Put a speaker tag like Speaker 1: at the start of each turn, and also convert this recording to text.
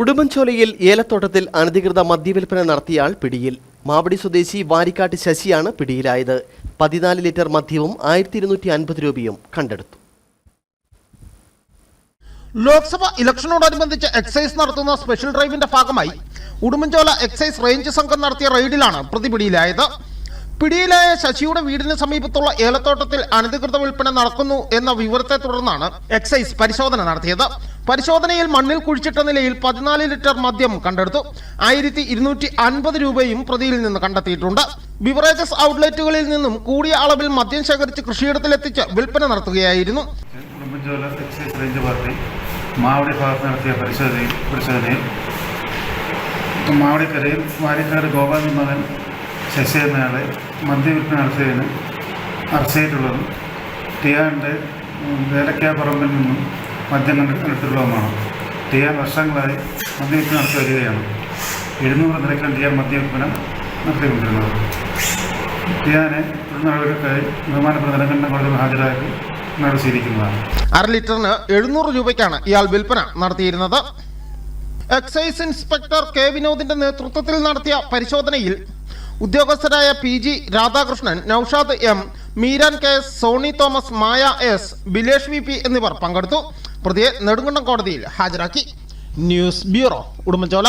Speaker 1: ഉടുമ്പൻചോലയിൽ ഏലത്തോട്ടത്തിൽ അനധികൃത മദ്യവിൽപ്പന നടത്തിയാൾ പിടിയിൽ. മാവടി സ്വദേശി വാരിക്കാട്ട് ശശിയാണ് പിടിയിലായത്. പതിനാല് ലിറ്റർ മദ്യവും ആയിരത്തി ഇരുന്നൂറ്റി അൻപത് രൂപയും കണ്ടെടുത്തു.
Speaker 2: ലോക്സഭ ഇലക്ഷനോടനുബന്ധിച്ച് എക്സൈസ് നടത്തുന്ന സ്പെഷ്യൽ ഡ്രൈവിന്റെ ഭാഗമായി ഉടുമ്പൻചോല എക്സൈസ് റേഞ്ച് സംഘം നടത്തിയ റെയ്ഡിലാണ് പ്രതി പിടിയിലായത്. പിടിയിലായ ശശിയുടെ വീടിന് സമീപത്തുള്ള ഏലത്തോട്ടത്തിൽ അനധികൃത വിൽപ്പന നടക്കുന്നു എന്ന വിവരത്തെ തുടർന്നാണ് എക്സൈസ് പരിശോധന നടത്തിയത്. പരിശോധനയിൽ മണ്ണിൽ കുഴിച്ചിട്ട നിലയിൽ പതിനാല് ലിറ്റർ മദ്യം കണ്ടെടുത്തു. ആയിരത്തി ഇരുന്നൂറ്റി അൻപത് രൂപയും പ്രതിയിൽ നിന്ന് കണ്ടെത്തിയിട്ടുണ്ട്. ബിവറേജസ് ഔട്ട്ലെറ്റുകളിൽ നിന്നും കൂടിയ അളവിൽ മദ്യം ശേഖരിച്ച് കൃഷിയിടത്തിലെത്തിച്ച് വിൽപ്പന നടത്തുകയായിരുന്നു.
Speaker 3: മാവടി ഭാഗത്ത് നടത്തിയ പരിശോധനയിൽ മാവടിക്കരയിൽ വാരിക്കാട് ഗോപാലൻ മകൻ ശശി എന്നയാളെ മദ്യവിൽപ്പന നടത്തിയതിന് അറസ്റ്റ് ചെയ്തിട്ടുള്ളതും ടിയാന്റെ വേലക്കാപ്പറമ്പിൽ നിന്നും മദ്യം കണ്ടെടുത്തിട്ടുള്ളതുമാണ് ടിയാൻ വർഷങ്ങളായി മദ്യവിൽപ്പന നടത്തി വരികയാണ്. എഴുന്നൂറ് നിരക്കിലാണ് ടിയാൻ മദ്യവിൽപ്പന നടത്തിക്കൊണ്ടിരുന്നത്. ടിയാനെ തുടർ നടപടികൾക്കായി ബഹുമാനപ്പെട്ട നിലകണ്ഠ കോടതിയിൽ ഹാജരാക്കി നടത്തിയിരിക്കുന്നതാണ്
Speaker 2: അര ലിറ്ററിന് എഴുന്നൂറ് രൂപയ്ക്കാണ് ഇയാൾ വിൽപ്പന നടത്തിയിരുന്നത്. എക്സൈസ് ഇൻസ്പെക്ടർ കെ വിനോദിന്റെ നേതൃത്വത്തിൽ നടത്തിയ പരിശോധനയിൽ ഉദ്യോഗസ്ഥരായ P G Radhakrishnan Naushad M Meeran K S Soni Thomas Maya S Bilesh V P എന്നിവർ പങ്കെടുത്തു. പ്രതിയെ നെടുങ്കണ്ടം കോടതിയിൽ ഹാജരാക്കി. News bureau Udumbanchola.